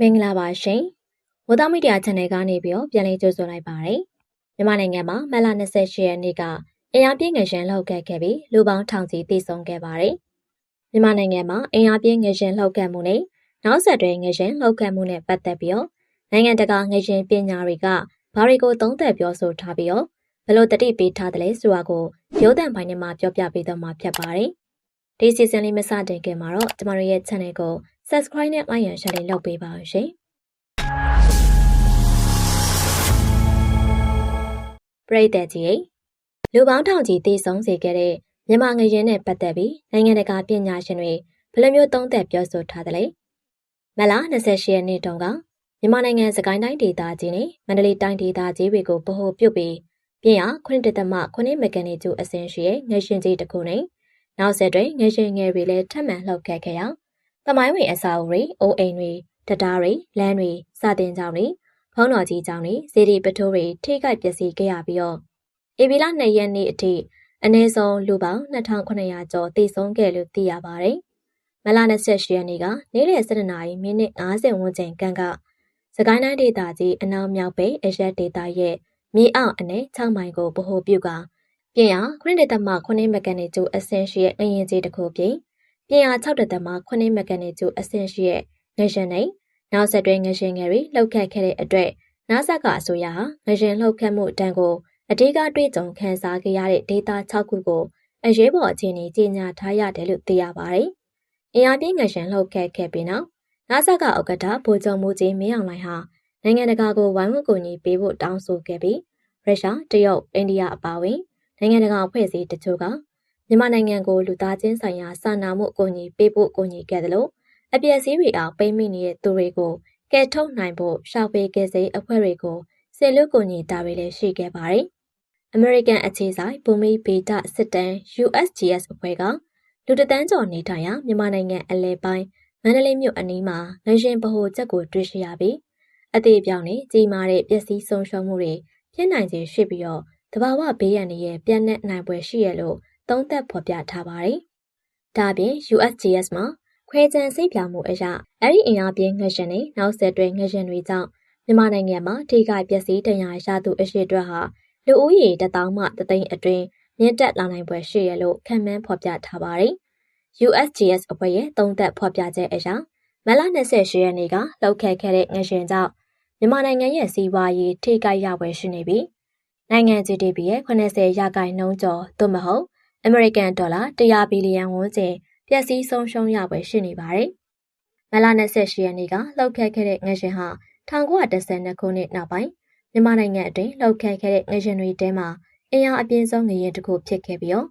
မင်္ဂလာပါရှင်။ဝဒမီဒီယာ channel ကနေပြီးတော့ပြန်လည်ကြိုဆိုလိုက်ပါရစေ။မြန်မာနိုင်ငံမှာမလ28ရက်နေ့ကအင်အားပြင်းငရှင်လှုပ်ခတ်ခဲ့ပြီးလူပေါင်းထောင်ချီတိစုံခဲ့ပါတယ်။မြန်မာနိုင်ငံမှာအင်အားပြင်းငရှင်လှုပ်ခတ်မှုနဲ့နောက်ဆက်တွဲငရှင်လှုပ်ခတ်မှုနဲ့ပတ်သက်ပြီးတော့နိုင်ငံတကာငရှင်ပညာတွေကဘာတွေကိုသုံးသပ်ပြောဆိုထားပြီးတော့ဘလို့တတိပေးထားတယ်လဲဆိုတာကိုရုပ်သံပိုင်းနဲ့မှပြောပြပေးတော့မှာဖြစ်ပါတယ်။ ဒီစီဇန်လေးမစတင်ခင်မှာတော့ကျမတို့ရဲ့ channel ကို subscribe နဲ့ like and share လေးလုပ်ပေးပါဦးရှင်။ပရိသတ်ကြီးလူပေါင်းထောင်ချီတည်ဆုံစေခဲ့တဲ့မြန်မာငရင်နဲ့ပတ်သက်ပြီးနိုင်ငံတကာပညာရှင်တွေဘယ်လိုမျိုးသုံးသပ်ပြောဆိုထားသလဲ။မလ28ရက်နေ့တုန်းကမြန်မာနိုင်ငံစကိုင်းတိုင်းဒေသကြီးနဲ့မန္တလေးတိုင်းဒေသကြီးတွေကိုဗဟိုပြုပြီးပြင်ရ9.9မက်ဂနီကျူအဆင့်ရှိတဲ့ငရှင်ကြီးတစ်ခုနဲ့ နောက်ဆက်တွဲငရှင်ငယ်တွေလည်းထပ်မံလှုပ်ခတ်ခဲ့ရအောင်။တမိုင်းဝင်အစာအုပ်တွေ၊အိုးအိမ်တွေ၊တံတားတွေ၊လမ်းတွေ၊စာတင်ကျောင်းတွေ၊ဘုံတော်ကြီးကျောင်းတွေ၊စေတီပထိုးတွေထိခိုက်ပျက်စီးခဲ့ရပြီးတော့ဧပြီလ2ရက်နေ့အထိအနည်းဆုံးလူပေါင်း2900ကျော်သေဆုံးခဲ့လို့သိရပါတယ်။မလ28ရက်နေ့ကနေ့လယ်7:00နာရီမိနစ်50ဝန်းကျင်ကန့်ကစကိုင်းတိုင်းဒေသကြီးအနောက်မြောက်ဘက်အရက်ဒေသရဲ့မြေအောက်အနဲ့6မိုင်ကိုဗဟိုပြုက ပြင်ရ9.9မက်ဂနီကျူအဆင့်ရှိတဲ့ငရင်ကြီးတစ်ခုပြင်ပြင်အား6တက်မှာ9မက်ဂနီကျူအဆင့်ရှိတဲ့ငရှင်နဲ့နောက်ဆက်တွဲငရှင်ငယ်တွေလှုပ်ခတ်ခဲ့တဲ့အတွက်နာဆာကအစိုးရဟာငရှင်လှုပ်ခတ်မှုတန်းကိုအဓိကတွေ့ကြုံခန်းစားခဲ့ရတဲ့ဒေတာ6ခုကိုအရေးပေါ်အခြေအနေကြီးညာထားရတယ်လို့သိရပါတယ်။အင်အားပြင်းငရှင်လှုပ်ခတ်ခဲ့ပြီးနောက်နာဆာကဥက္ကဋ္ဌဗိုလ်ချုပ်မှုကြီးမင်းအောင်လှိုင်ဟာနိုင်ငံတကာကိုဝိုင်းဝန်းကူညီပေးဖို့တောင်းဆိုခဲ့ပြီးရုရှား၊တရုတ်၊အိန္ဒိယအပါအဝင် နိုင်ငံတကာအဖွဲ့အစည်းတချို့ကမြန်မာနိုင်ငံကိုလူသားချင်းဆိုင်ရာစာနာမှုအကူအညီပေးဖို့အကူအညီခဲ့တယ်လို့အပြည့်အစည်းတွေအောင်ပိတ်မိနေတဲ့သူတွေကိုကယ်ထုတ်နိုင်ဖို့ရှောက်ပေးခဲ့စေအဖွဲ့တွေကိုစေလွတ်ကူညီတာတွေလည်းရှိခဲ့ပါတယ်။ American အခြေဆိုင်ဘူမီဗေဒစစ်တမ်း USGS အဖွဲ့ကလူတသန်းကျော်နေထိုင်ရာမြန်မာနိုင်ငံအလဲပိုင်းမန္တလေးမြို့အနီးမှာငရှင်ဗဟိုချက်ကိုတွေ့ရှိရပြီးအသေးပြောင်းနဲ့ကြီးမားတဲ့ပျက်စီးဆုံးရှုံးမှုတွေဖြစ်နိုင်ခြေရှိပြီးတော့ တဘာဝဘေးရန်တွေရဲ့ပြန့်နှံ့နိုင်ပွဲရှိရလို့သုံးသပ်ဖော်ပြထားပါတယ်။ဒါပြင် USGS မှာခွဲခြမ်းစိတ်ပြမှုအရာအဲ့ဒီအင်အားပြင်းငရှင်တွေနောက်ဆက်တွဲငရှင်တွေကြောင့်မြန်မာနိုင်ငံမှာထိခိုက်ပျက်စီးဒဏ်ရာရသူအရှိအတွက်ဟာလူဦးရေတထောင်မှတသိန်းအတွင်းမြင့်တက်လာနိုင်ပွဲရှိရလို့ခံမှန်းဖော်ပြထားပါတယ်။ USGS အဖွဲ့ရဲ့သုံးသက်ဖော်ပြချက်အရမလ28ရက်နေ့ကလှုပ်ခတ်ခဲ့တဲ့ငရှင်ကြောင့်မြန်မာနိုင်ငံရဲ့စီးပွားရေးထိခိုက်ရပွဲရှိနေပြီး နိုင်ငံ GDP ရဲ့80ရာခိုင်နှုန်းကျော်သို့မဟုတ် အမေရိကန်ဒေါ်လာ100ဘီလီယံဝန်းကျင်ပျက်စီးဆုံးရှုံးရပွဲရှိနေပါတယ်။မလ28ရက်နေ့ကလှုပ်ခတ်ခဲ့တဲ့ငရှင်ဟာ1912ခုနှစ်နောက်ပိုင်းမြန်မာနိုင်ငံအတွင်းလှုပ်ခတ်ခဲ့တဲ့ငရှင်တွေတဲမှာအင်အားအပြင်းဆုံးငရင်တစ်ခုဖြစ်ခဲ့ပြီးတော့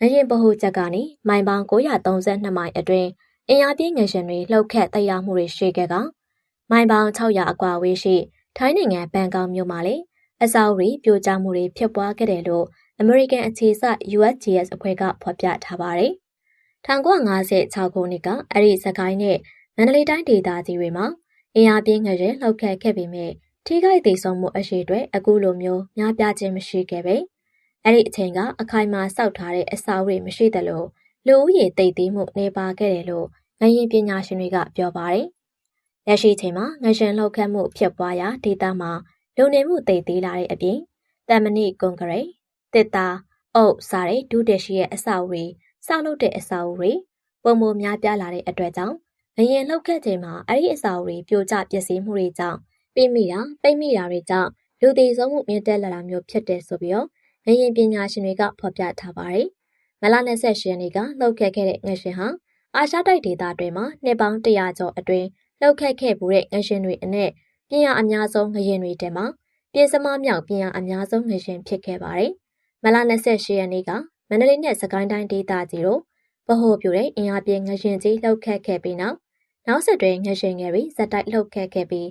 ငရင်ဗဟုချက်ကနေမိုင်ပေါင်း932မိုင်အတွင်းအင်အားပြင်းငရှင်တွေလှုပ်ခတ်တိုက်ရမှုတွေရှိခဲ့ကမိုင်ပေါင်း600အကွာဝေးရှိထိုင်းနိုင်ငံဘန်ကောက်မြို့မှာလေ အစာအုပ်တွေပြိုကျမှုတွေဖြစ်ပွားခဲ့တယ်လို့ American အခြေစိုက် USGS အဖွဲ့ကဖော်ပြထားပါတယ်။1956ခုနှစ်ကအဲ့ဒီစကိုင်းနဲ့မန္တလေးတိုင်းဒေသကြီးတွေမှာအင်အားပြင်းငရဲလှုပ်ခတ်ခဲ့ပေမဲ့ထိခိုက်သေးဆုံးမှုအရှိတွေအခုလိုမျိုးများပြားခြင်းမရှိခဲ့ပဲ။အဲ့ဒီအချိန်ကအခိုင်အမာစောက်ထားတဲ့အစာအုပ်တွေမရှိသလိုလူဦးရေတိတ်သေးမှုနေပါခဲ့တယ်လို့ငရင်ပညာရှင်တွေကပြောပါတယ်။လက်ရှိချိန်မှာငရှင်လှုပ်ခတ်မှုဖြစ်ပွားရာဒေသမှာ လူနေမှုတိတ်သေးလာတဲ့အပြင်တမဏိကွန်ကရိတ်တစ်သားအုပ်စားတဲ့ဒုတက်ရှိရဲ့အဆောက်တွေဆောက်လုပ်တဲ့အဆောက်တွေပုံမများပြားလာတဲ့အတွက်ကြောင့်ငရင်လှုပ်ခတ်ချိန်မှာအဲ့ဒီအဆောက်တွေပြိုကျပျက်စီးမှုတွေကြောင့်ပြိမိတာပိတ်မိတာတွေကြောင့်လူသေးဆုံးမှုမြင့်တက်လာတာမျိုးဖြစ်တယ်ဆိုပြီးတော့ငရင်ပညာရှင်တွေကဖော်ပြထားပါတယ်။မလ28ရက်နေ့ကလှုပ်ခတ်ခဲ့တဲ့ငရှင်ဟာအာရှတိုက်ဒေသတွေမှာနှစ်ပေါင်း100ကျော်အတွင်းလှုပ်ခတ်ခဲ့မှုတဲ့ငရှင်တွေအနက် ပြင်ရအများဆုံးငရင်တွေတဲမှာပြင်စမမြောက်ပြင်ရအများဆုံးငရှင်ဖြစ်ခဲ့ပါတယ်။မလ28ရက်နေ့ကမန္တလေးနဲ့စကိုင်းတိုင်းဒေသကြီးတို့ဗဟိုပြုတဲ့အင်အားပြင်းငရှင်ကြီးလှုပ်ခတ်ခဲ့ပြီးနောက်နောက်ဆက်တွဲငရှင်ငယ်တွေဇက်တိုက်လှုပ်ခတ်ခဲ့ပြီး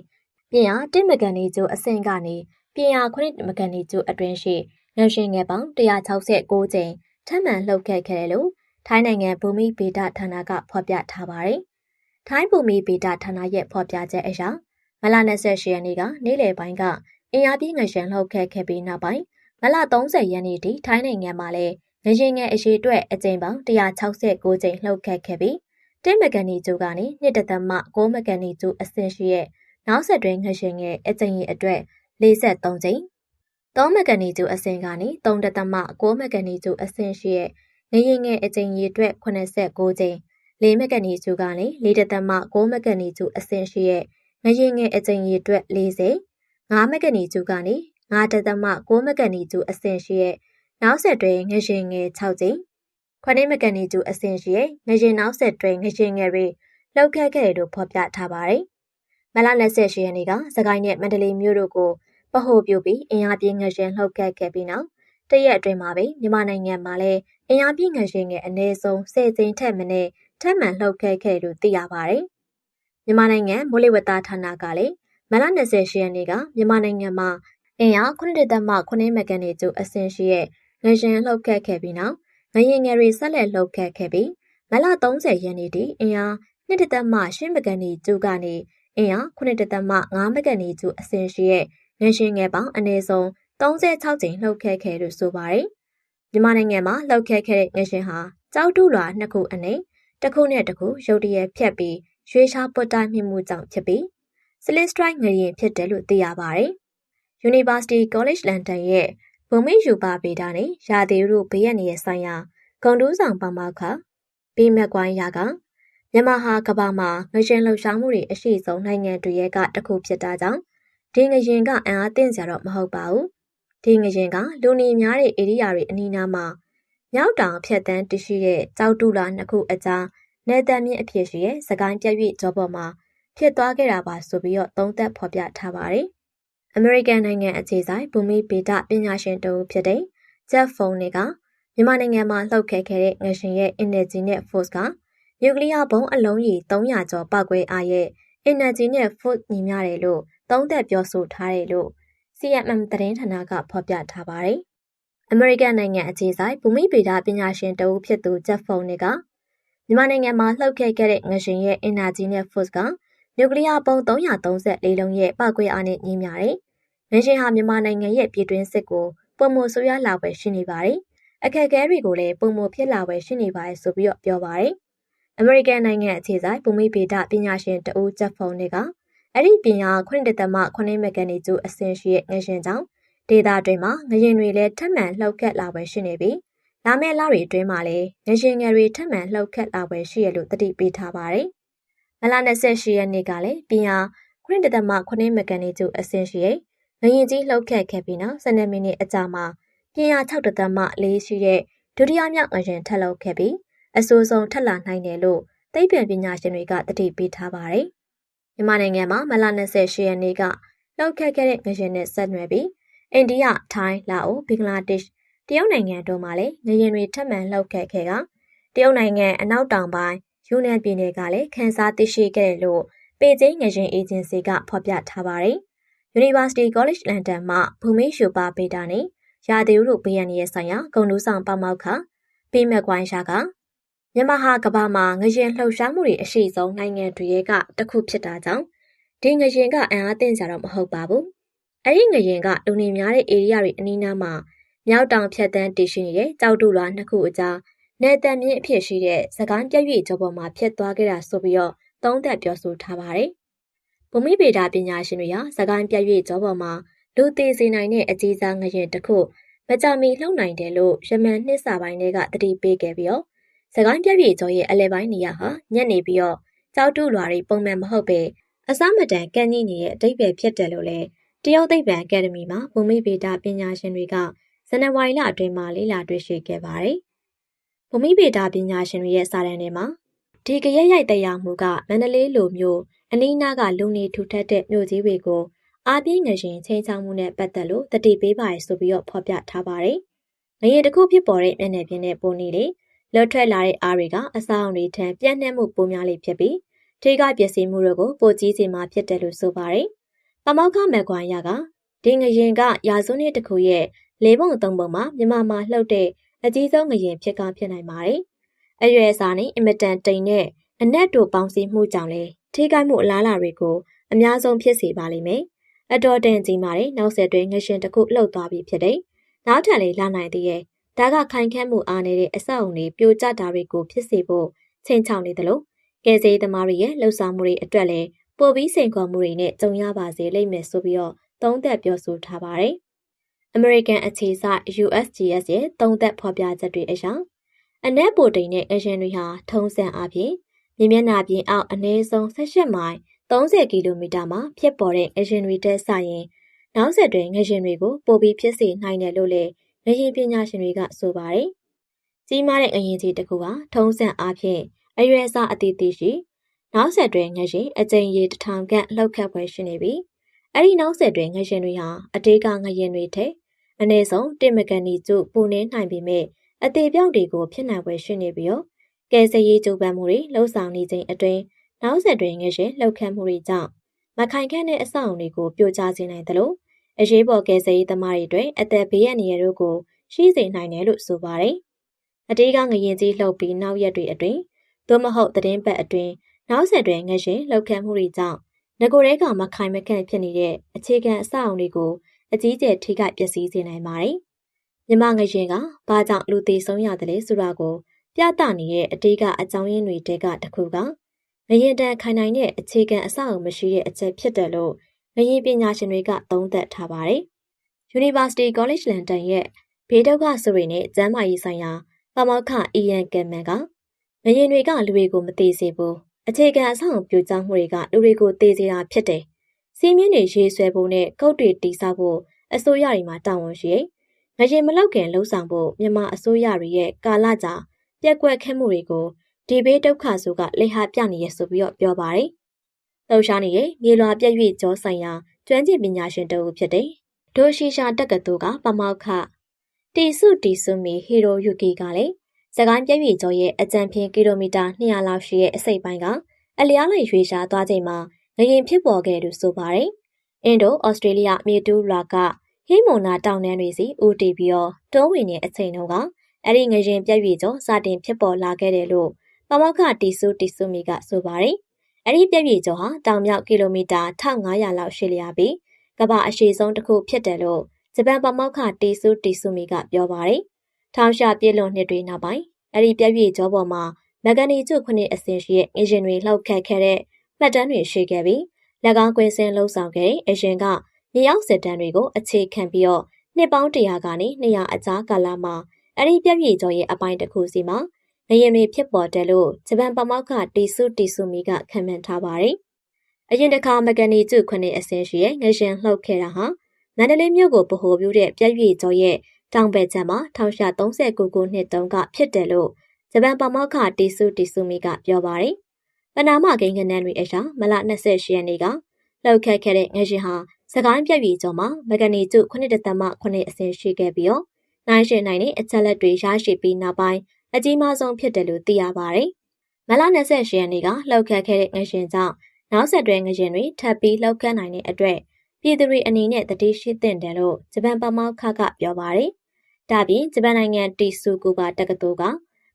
ပြင်အားတစ်မကန်နီကျိုးအဆင့်ကနေပြင်အားခုနှစ်မကန်နီကျိုးအတွင်းရှိငရှင်ငယ်ပေါင်း169ကြိမ်ထပ်မံလှုပ်ခတ်ခဲ့တယ်လို့ထိုင်းနိုင်ငံဘူမိဗေဒဌာနကဖော်ပြထားပါတယ်။ထိုင်းဘူမိဗေဒဌာနရဲ့ဖော်ပြချက်အရ မလ28ရက်နေ့ကနေ့လယ်ပိုင်းကအင်အားပြင်းငရှင်လှုပ်ခတ်ခဲ့ပြီးနောက်ပိုင်းမလ30ရက်နေ့ထိထိုင်းနိုင်ငံမှာလည်းငရင်ငယ်အရေးအတွက်အကြိမ်ပေါင်း169ကြိမ်လှုပ်ခတ်ခဲ့ပြီး1မဂနီကျူကနေ2.6မဂနီကျူအဆင့်ရှိရဲ့နောက်ဆက်တွဲငရှင်ငယ်အကြိမ်ရဲ့အတွက်43ကြိမ်3မဂနီကျူအဆင့်ကနေ3.6မဂနီကျူအဆင့်ရှိရဲ့ငရင်ငယ်အကြိမ်ရဲ့အတွက်89ကြိမ်4မဂနီကျူကနေ4.6မဂနီကျူအဆင့်ရှိရဲ့ ငရင်ငယ်အကြိမ်ရဲ့အတွက်40 5မဂနီကျူကနေ9.6မဂနီကျူအဆင့်ရှိရဲ့နောက်ဆက်တွဲငရှင်ငယ်6ကြိမ်ခွနည်းမကန်နီကျူအဆင့်ရှိရဲ့ငရင်နောက်ဆက်တွဲငရှင်ငယ်တွေလှုပ်ခတ်ခဲ့တယ်လို့ဖော်ပြထားပါတယ်။မလ28ရက်နေ့ကစကိုင်းနဲ့မန္တလေးမြို့တို့ကိုပဟိုပြုပြီးအင်အားပြင်းငရှင်လှုပ်ခတ်ခဲ့ပြီးနောက်တရက်အတွင်းမှာပဲမြန်မာနိုင်ငံမှာလည်းအင်အားပြင်းငရှင်ငယ်အနည်းဆုံး10ကြိမ်ထက်မနည်းထပ်မံလှုပ်ခတ်ခဲ့လို့သိရပါတယ်။ မြန်မာနိုင်ငံမိုးလေဝသဌာနကလည်းမလ28ရက်နေ့ကမြန်မာနိုင်ငံမှာအင်အား9.8မကန်နီကျူအဆင့်ရှိရဲ့ငရှင်လှုပ်ခတ်ခဲ့ပြီးနောက်ငရင်ငယ်တွေဆက်လက်လှုပ်ခတ်ခဲ့ပြီးမလ30ရက်နေ့ထိအင်အား2.8မကန်နီကျူကနေအင်အား9.5မကန်နီကျူအဆင့်ရှိရဲ့ငရှင်ငယ်ပေါင်းအနည်းဆုံး36ကြိမ်လှုပ်ခတ်ခဲ့လို့ဆိုပါတယ်။မြန်မာနိုင်ငံမှာလှုပ်ခတ်ခဲ့တဲ့ငရှင်ဟာကြောက်တူလွာနှစ်ခုအနေတစ်ခုနဲ့တစ်ခုရုတ်တရက်ဖြတ်ပြီး ရွှေရှားပွတ်တိုင်းမှုကြောင့်ဖြစ်ပြီး Slit Strike ငရင်ဖြစ်တယ်လို့သိရပါတယ်။ University College London ရဲ့ဘုံမိယူပါပေတာနဲ့ရာသီဥတုဘေးရန်ရဲ့ဆိုင်ရာဂုံတူးဆောင်ပမောက္ခဘေးမက်ကွိုင်းရာကမြန်မာဟာကဘာမှာငရှင်လှုပ်ရှားမှုတွေအရှိဆုံးနိုင်ငံတွေရဲ့ကတခုဖြစ်တာကြောင့်ဒီငရင်ကအံအားသင့်ကြတော့မဟုတ်ပါဘူးဒီငရင်ကလူနေများတဲ့ဧရိယာတွေအနီးနားမှာမြောက်တောင်ဖြတ်တန်းတရှိတဲ့ကြောက်တူလာနှစ်ခုအကြား နယ်တန်မြင့်အဖြစ်ရှိရဲ့စကိုင်းပြည့်၍ကြောပေါ်မှာဖြစ်သွားခဲ့တာပါဆိုပြီးတော့သုံးသပ်ဖော်ပြထားပါတယ်အမေရိကန်နိုင်ငံအခြေဆိုင်ဘူမိဗေဒပညာရှင်တဦးဖြစ်တဲ့ Jeff Fone ကမြန်မာနိုင်ငံမှာလှုပ်ခဲခဲ့တဲ့ငရှင်ရဲ့ energy နဲ့ force ကနျူကလ িয়ার ဘုံအလုံးကြီး300ကျော်ပောက်ကွဲအားရဲ့ energy နဲ့ force ညီမျှတယ်လို့သုံးသပ်ပြောဆိုထားတယ်လို့ CMM သတင်းဌာနကဖော်ပြထားပါတယ်။အမေရိကန်နိုင်ငံအခြေဆိုင်ဘူမိဗေဒပညာရှင်တဦးဖြစ်သူ Jeff Fone က မြန်မာနိုင်ငံမှာလှုပ်ခဲခဲ့တဲ့ငရှင်ရဲ့ energy နဲ့ force ကနျူကလ িয়ার ဘုံ334လုံးရဲ့ပောက်ကွဲအားနဲ့ညီမျှတယ်။ငရှင်ဟာမြန်မာနိုင်ငံရဲ့ပြည်တွင်းစစ်ကိုပုံမှုဆိုးရွားလာပဲရှိနေပါတယ်။အခက်အခဲတွေကိုလည်းပုံမှုဖြစ်လာပဲရှိနေပါတယ်ဆိုပြီးတော့ပြောပါတယ်။အမေရိကန်နိုင်ငံအခြေဆိုင်ဘူမိဗေဒပညာရှင်တဦးဂျက်ဖုန်တွေကအဲ့ဒီပညာ9.8မကန်နီကျူအဆင့်ရှိတဲ့ငရှင်ကြောင့်ဒေတာတွင်မှာငရင်တွေလည်းထပ်မံလှုပ်ခတ်လာပဲရှိနေပြီး လာမယ့်လတွေအတွင်းမှာလည်းငရှင်ငယ်တွေထပ်မံလှုပ်ခတ်လာပဲရှိရလို့တတိပေးထားပါတယ်။မလ28ရက်နေ့ကလည်းပညာ9.8မကန်နီကျူအဆင့်ရှိတဲ့ငရင်ကြီးလှုပ်ခတ်ခဲ့ပြီးနောက်12မိနစ်အကြာမှာပညာ6.4ရှိတဲ့ဒုတိယမြောက်ငရင်ထက်လှုပ်ခဲ့ပြီးအဆိုးဆုံးထက်လာနိုင်တယ်လို့သိပ္ပံပညာရှင်တွေကတတိပေးထားပါတယ်။မြန်မာနိုင်ငံမှာမလ28ရက်နေ့ကလှုပ်ခတ်ခဲ့တဲ့ငရင်နဲ့ဆက်နွယ်ပြီးအိန္ဒိယ၊ထိုင်း၊လာအို၊ဘင်္ဂလားဒေ့ရှ် တရုတ်နိုင်ငံတို့မှာလည်းငရင်တွေထပ်မံလှုပ်ခတ်ခဲ့ကတရုတ်နိုင်ငံအနောက်တောင်ပိုင်းယူနန်ပြည်နယ်ကလည်းခန်းစားသိရှိခဲ့တယ်လို့ပေကျင်းငရင်အေဂျင်စီကဖော်ပြထားပါတယ်။ University College London မှဘူမိရှုပါပေတာနဲ့ရာသီဥတုဘေးရန်ရဲ့ဆိုင်ရာဂုံတူးဆောင်ပမောက္ခပေးမက်ကွိုင်းရှာကမြန်မာဟာကမ္ဘာမှာငရင်လှုပ်ရှားမှုတွေအရှိဆုံးနိုင်ငံတွေရဲ့ကတခုဖြစ်တာကြောင့်ဒီငရင်ကအံအားသင့်ကြတော့မဟုတ်ပါဘူး။အဲ့ဒီငရင်ကလူနေများတဲ့ဧရိယာတွေအနီးနားမှာ မြောက်တောင်ဖြတ်တန်းတည်ရှိနေတဲ့ကြောက်တူလွာနှစ်ခုအကြားနယ်တန်မြင့်အဖြစ်ရှိတဲ့စကိုင်းပြည့်ရွေ့ကြောပေါ်မှာဖြစ်သွားခဲ့တာဆိုပြီးတော့သုံးသပ်ပြောဆိုထားပါတယ်။ဘူမိဗေဒပညာရှင်တွေဟာစကိုင်းပြည့်ရွေ့ကြောပေါ်မှာလူသေးစေနိုင်တဲ့အကြီးစားငရင်တစ်ခုမကြမီလှုပ်နိုင်တယ်လို့ရမန်နှစ်စာပိုင်းတွေကတတိပေးခဲ့ပြီးတော့စကိုင်းပြည့်ကျော်ရဲ့အလဲပိုင်းနေရာဟာညက်နေပြီးတော့ကြောက်တူလွာတွေပုံမှန်မဟုတ်ပဲအစမတန်ကန့်ကြီးနေတဲ့အတိတ်ပဲဖြစ်တယ်လို့လဲတရုတ်သိပ္ပံအကယ်ဒမီမှာဘူမိဗေဒပညာရှင်တွေက ဇန်နဝါရီလအတွင်းမှာလေ့လာတွေ့ရှိခဲ့ပါတယ်။ဘူမိဗေဒပညာရှင်တွေရဲ့စာတမ်းထဲမှာဒီကြရက်ရိုက်တရားမှုကမန္တလေးလိုမျိုးအနီးနားကလူနေထူထပ်တဲ့မြို့ကြီးတွေကိုအားပြင်းငရှင်ချင်းချောင်းမှုနဲ့ပတ်သက်လို့တတိပေးပါရဆိုပြီးတော့ဖော်ပြထားပါတယ်။ငရင်တစ်ခုဖြစ်ပေါ်တဲ့မျက်နှာပြင်နဲ့ပုံနေလေလွတ်ထွက်လာတဲ့အားတွေကအစာအုံတွေထံပြန့်နှံ့မှုပိုများလေဖြစ်ပြီးထိကပျက်စီးမှုတို့ကိုပိုကြီးစေမှာဖြစ်တယ်လို့ဆိုပါတယ်။ပမောက္ခမက်ကွာရကဒီငရင်ကရာဇုနှစ်တစ်ခုရဲ့ လေးပုံသုံးပုံမှာမြန်မာမှာလှုပ်တဲ့အကြီးဆုံးငရင်ဖြစ်ကောင်းဖြစ်နိုင်ပါတယ်။အရွယ်အစားနဲ့အင်မတန်တိမ်တဲ့အနက်တို့ပေါင်းစည်းမှုကြောင့်လေထိခိုက်မှုအလားအလာတွေကိုအများဆုံးဖြစ်စေပါလိမ့်မယ်။အတော်တန်ကြီးမာတဲ့နောက်ဆက်တွဲငရှင်တစ်ခုလှုပ်သွားပြီဖြစ်တယ်။နောက်ထပ်လေးလာနိုင်သေးရဲ့ဒါကခိုင်ခန့်မှုအားနေတဲ့အဆောက်အုံတွေပြိုကျတာတွေကိုဖြစ်စေဖို့ချိန်ချောင်းနေသလိုကယ်ဆယ်ရေးသမားတွေရဲ့လှုပ်ဆောင်မှုတွေအတွက်လည်းပိုပြီးစိန်ခေါ်မှုတွေနဲ့ကြုံရပါစေလိမ့်မယ်ဆိုပြီးတော့သုံးသပ်ပြောဆိုထားပါတယ်။ American အခြေစိုက် USGS ရဲ့သုံးသပ်ဖော်ပြချက်တွေအရအနက်ပိုတိန်နဲ့အရင်တွေဟာထုံးစံအပြင်မြေမျက်နှာပြင်အောက်အနည်းဆုံး18မိုင်30ကီလိုမီတာမှာဖြစ်ပေါ်တဲ့အရင်တွေတက်ဆရင်နောက်ဆက်တွဲငရင်တွေကိုပိုပြီးဖြစ်စေနိုင်တယ်လို့လည်းငရင်ပညာရှင်တွေကဆိုပါတယ်။ကြီးမားတဲ့ငရင်ကြီးတစ်ခုကထုံးစံအားဖြင့်အရွယ်အစားအသီးသီးရှိနောက်ဆက်တွဲငရင်အကြိမ်ရေတစ်ထောင်ခန့်လှုပ်ခတ်ပွဲရှိနေပြီးအဲ့ဒီနောက်ဆက်တွဲငရင်တွေဟာအတေးကငရင်တွေထက် အနည်းဆုံးတစ်မကန်နီကျပူနေနိုင်ပေမဲ့အသေးပြောက်တွေကိုဖြစ်နိုင်ပွဲရှိနေပြီးတော့ကယ်ဆယ်ရေးကြိုးပမ်းမှုတွေလှုံ့ဆော်နေခြင်းအတွင်းနောက်ဆက်တွဲငရင်လှုပ်ခတ်မှုတွေကြောင့်မခိုင်ခန့်တဲ့အဆောက်အုံတွေကိုပြိုကျစေနိုင်တယ်လို့အရေးပေါ်ကယ်ဆယ်ရေးသမားတွေအတွက်အသက်ဘေးအန္တရာယ်တို့ကိုရှိစေနိုင်တယ်လို့ဆိုပါတယ်။အတေးကငရင်ကြီးလှုပ်ပြီးနောက်ရက်တွေအတွင်းသို့မဟုတ်သတင်းပတ်အတွင်းနောက်ဆက်တွဲငရှင်လှုပ်ခတ်မှုတွေကြောင့်ငကိုရဲကမခိုင်မခန့်ဖြစ်နေတဲ့အခြေခံအဆောက်အုံတွေကို အကြီးကျယ်ထိခိုက်ပျက်စီးစေနိုင်ပါတယ်။မြမငရင်ကဘာကြောင့်လူသေးဆုံးရတယ်လဲဆိုတာကိုပြသနေတဲ့အတေးကအကြောင်းရင်းတွေတဲကတစ်ခုကငရင်တန်ခိုင်နိုင်တဲ့အခြေခံအဆောက်အုံမရှိတဲ့အချက်ဖြစ်တယ်လို့ငရင်ပညာရှင်တွေကသုံးသပ်ထားပါတယ်။ University College London ရဲ့ဘေးဒုက္ခဆိုရီနဲ့ကျန်းမာရေးဆိုင်ရာပမောက္ခအီယန်ကမ်မန်ကငရင်တွေကလူတွေကိုမသေးစေဘူးအခြေခံအဆောက်အုံပြိုကျမှုတွေကလူတွေကိုသေစေတာဖြစ်တယ်။ စီးမြင့်တွေရေးဆွဲဖို့နဲ့ကုတ်တွေတိဆောက်ဖို့အစိုးရတွေမှာတာဝန်ရှိ။ငရင်မလောက်ခင်လှုံ့ဆော်ဖို့မြန်မာအစိုးရတွေရဲ့ကာလကြာပြက်ကွက်ခဲ့မှုတွေကိုဒီဘေးဒုက္ခဆိုကလေဟာပြနေရဆိုပြီးတော့ပြောပါတယ်။လှုပ်ရှားနေတဲ့မြေလွာပြည့်၍ကြောဆိုင်ရာကျွမ်းကျင်ပညာရှင်တဦးဖြစ်တဲ့ဒိုရှိရှာတက္ကသိုလ်ကပမောက္ခတီစုတီစုမီဟီရိုယူကီကလည်းစကိုင်းပြည့်ပြည်ကျော်ရဲ့အကြံဖြင်းကီလိုမီတာ200လောက်ရှိတဲ့အစိပ်ပိုင်းကအလျားလိုက်ရွေးရှားသွားချိန်မှာ ငရင်ဖြစ်ပေါ်ခဲ့သူဆိုပါတယ်။အင်ဒိုဩစတြေးလျမြေတူးရာကဟိမုန်နာတောင်တန်းတွေစီဦးတည်ပြီးတော့တွန်းဝင်တဲ့အချိန်တုန်းကအဲ့ဒီငရင်ပြည့်ပြည်ကျော်စတင်ဖြစ်ပေါ်လာခဲ့တယ်လို့ပမောက္ခတီစုတီစုမီကဆိုပါတယ်။အဲ့ဒီပြည့်ပြည်ကျော်ဟာတောင်မြောက်ကီလိုမီတာ1500လောက်ရှိလျာပြီးကမ္ဘာအရှည်ဆုံးတစ်ခုဖြစ်တယ်လို့ဂျပန်ပမောက္ခတီစုတီစုမီကပြောပါတယ်။ထောင်ရှာပြည့်လွန်နှစ်တွေနောက်ပိုင်းအဲ့ဒီပြည့်ပြည့်ကျော်ပေါ်မှာမဂနီကျုခုနှစ်အစင်ရှိတဲ့အင်ဂျင်တွေလှုပ်ခတ်ခဲ့တဲ့ မှတ်တမ်းတွေရှိခဲ့ပြီး၎င်းကွင်းစင်းလှုပ်ဆောင်ခဲ့တဲ့အရင်ကမြေရောက်စစ်တမ်းတွေကိုအခြေခံပြီးတော့နှစ်ပေါင်း100ကနေ200အကြားကာလမှာအဲ့ဒီပြည့်ပြည့်ကျော်ရဲ့အပိုင်းတစ်ခုစီမှာငရင်တွေဖြစ်ပေါ်တယ်လို့ဂျပန်ပမောက္ခတီစုတီစုမီကခံမှန်းထားပါတယ်။အရင်တစ်ခါမဂနီကျုခုနှစ်အစင်ရှိရဲ့ငရင်လှုပ်ခဲ့တာဟာမန္တလေးမြို့ကိုဗဟိုပြုတဲ့ပြည့်ပြည့်ကျော်ရဲ့တောင်ဘက်ကျမ်းမှာ1839ခုနှစ်တုန်းကဖြစ်တယ်လို့ဂျပန်ပမောက္ခတီစုတီစုမီကပြောပါတယ်။ ပနာမကိန်းကနန်းတွေအရာမလ28ရက်နေ့ကလှုပ်ခတ်ခဲ့တဲ့ငရှင်ဟာစကိုင်းပြက်ပြည်ကျော်မှာမဂနီကျု9တသမ9အဆင့်ရှိခဲ့ပြီးတော့နိုင်ရှင်နိုင်တဲ့အချက်လက်တွေရရှိပြီးနောက်ပိုင်းအကြီးမားဆုံးဖြစ်တယ်လို့သိရပါတယ်။မလ28ရက်နေ့ကလှုပ်ခတ်ခဲ့တဲ့ငရှင်ကြောင့်နောက်ဆက်တွဲငရှင်တွေထပ်ပြီးလှုပ်ခတ်နိုင်တဲ့အတွက်ပြည်သူတွေအနေနဲ့တတိရှိသင့်တယ်လို့ဂျပန်ပမောက္ခကပြောပါတယ်။ဒါပြင်ဂျပန်နိုင်ငံတီဆူကူဘာတက္ကသိုလ်က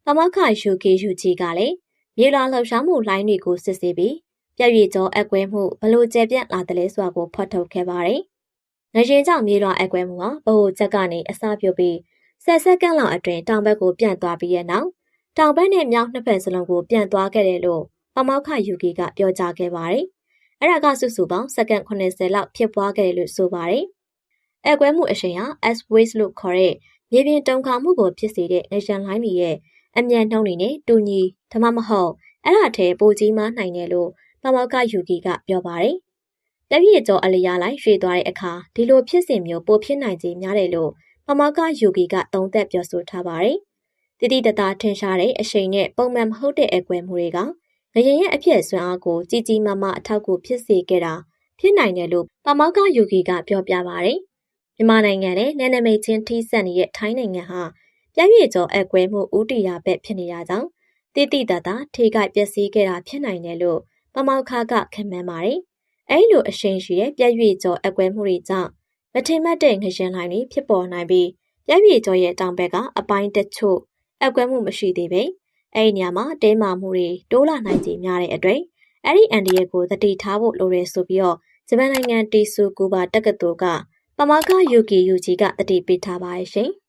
ပမောက္ခယူကေယူဂျီကလည်း မြေလာလှောက်ရှားမှုလိုင်းတွေကိုစစ်ဆေးပြီးပြည့်ရည်ကျော်အကွဲမှုဘလို့ကျပြန့်လာတယ်လဲဆိုတာကိုဖော်ထုတ်ခဲ့ပါတယ်။ငရင်ကြောင့်မြေလွာအကွဲမှုဟာဗဟိုချက်ကနေအစပြုပြီးဆက်စက္ကန့်လောက်အတွင်းတောင်ဘက်ကိုပြန့်သွားပြီးရဲ့နောက်တောင်ဘက်နဲ့မြောက်နှစ်ဖက်စလုံးကိုပြန့်သွားခဲ့တယ်လို့ပမောက္ခယူကီကပြောကြားခဲ့ပါတယ်။အဲ့ဒါကစုစုပေါင်းစက္ကန့်80လောက်ဖြစ်ပွားခဲ့တယ်လို့ဆိုပါတယ်။အကွဲမှုအရှိန်ဟာ S-Waves လို့ခေါ်တဲ့မြေပြင်တုံခါမှုကိုဖြစ်စေတဲ့ငရန်လိုင်းတွေရဲ့ အမြန်နှုံးတွေနဲ့တူညီဒါမှမဟုတ်အဲ့ဒါထဲပိုကြီးမားနိုင်တယ်လို့ပမောက္ခယူကီကပြောပါတယ်။တပြည့်ကျော်အလျားလိုက်ရွှေ့သွားတဲ့အခါဒီလိုဖြစ်စဉ်မျိုးပိုဖြစ်နိုင်ခြင်းများတယ်လို့ပမောက္ခယူကီကသုံးသပ်ပြောဆိုထားပါတယ်။တိတိတသားထင်ရှားတဲ့အရှိန်နဲ့ပုံမှန်မဟုတ်တဲ့အကွဲမှုတွေကငရင်ရဲ့အဖြစ်ဆွမ်းအားကိုကြီးကြီးမားမားအထောက်အကူဖြစ်စေခဲ့တာဖြစ်နိုင်တယ်လို့ပမောက္ခယူကီကပြောပြပါတယ်။မြန်မာနိုင်ငံနဲ့နယ်နိမိတ်ချင်းထိစပ်နေတဲ့ထိုင်းနိုင်ငံဟာ ပြည့်ရည်ကျော်အကွဲမှုဥတီယာဘက်ဖြစ်နေတာကြောင့်တိတိတသာထိခိုက်ပျက်စီးခဲ့တာဖြစ်နိုင်တယ်လို့ပမောက္ခကခံမှန်းပါတယ်။အဲဒီလိုအရှိန်ရှိတဲ့ပြည့်ရည်ကျော်အကွဲမှုတွေကြောင့်မထင်မှတ်တဲ့ငရင်လိုင်းတွေဖြစ်ပေါ်နိုင်ပြီးပြည့်ရည်ကျော်ရဲ့တောင်ဘက်ကအပိုင်းတချို့အကွဲမှုမရှိသေးပေအဲဒီနေရာမှာတဲမာမှုတွေတိုးလာနိုင်ခြင်းများတဲ့အတွက်အဲ့ဒီအန်ဒီရဲ့ကိုသတိထားဖို့လိုတယ်ဆိုပြီးတော့ဂျပန်နိုင်ငံတီဆူကူဘာတက္ကသိုလ်ကပမာကယူကီယူဂျီကတတိပေးထားပါရဲ့ရှင်။